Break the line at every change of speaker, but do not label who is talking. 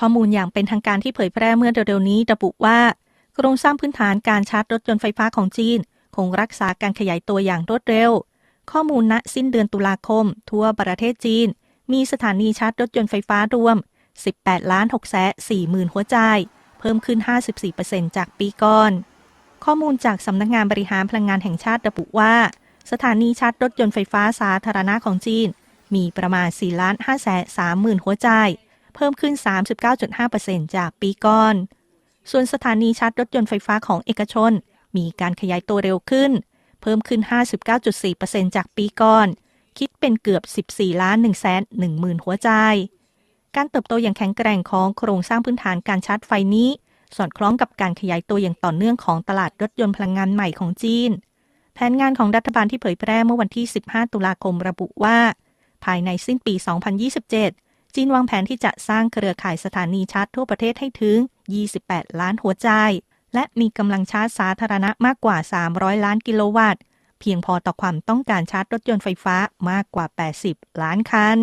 ข้อมูลอย่างเป็นทางการที่เผยแพร่เมื่อเร็วๆนี้ระบุว่า โครงสร้างพื้นฐานการชาร์จรถยนต์ไฟฟ้าของจีน คงรักษาการขยายตัวอย่างรวดเร็ว ข้อมูลณสิ้นเดือนตุลาคม ทั่วประเทศจีน มีสถานีชาร์จรถยนต์ไฟฟ้ารวม 18 ล้าน6แส4หมื่นหัวใจ เพิ่มขึ้น 54%จากปีก่อน ข้อมูลจากสำนักงานบริหารพลังงานแห่งชาติระบุว่า สถานีชาร์จรถยนต์ไฟฟ้าสาธารณะของจีน มีประมาณ 4 ล้าน5แส3หมื่นหัวใจ พิ่มขึ้น 39.5%จากปีก่อน ส่วนสถานีชาร์จรถยนต์ไฟฟ้าของเอกชน มีการขยายตัวเร็วขึ้น เพิ่มขึ้น 59.4%จากปีก่อน คิดเป็นเกือบ 14 ล้าน1แสน1หมื่นหัวใจ การเติบโตอย่างแข็งแกร่งของโครงสร้างพื้นฐานการชาร์จไฟนี้ สอดคล้องกับการขยายตัวอย่างต่อเนื่องของตลาดรถยนต์พลังงานใหม่ของจีน แผนงานของรัฐบาลที่เผยแพร่เมื่อวันที่ 15 ตุลาคมระบุว่า ภายในสิ้นปี 2027 จีนวางแผนที่จะสร้างเครือข่ายสถานีชาร์จทั่วประเทศให้ถึง 28 ล้านหัวใจ และมีกำลังชาร์จสาธารณะมากกว่า 300 ล้านกิโลวัตต์ เพียงพอต่อความต้องการชาร์จรถยนต์ไฟฟ้ามากกว่า 80 ล้านคัน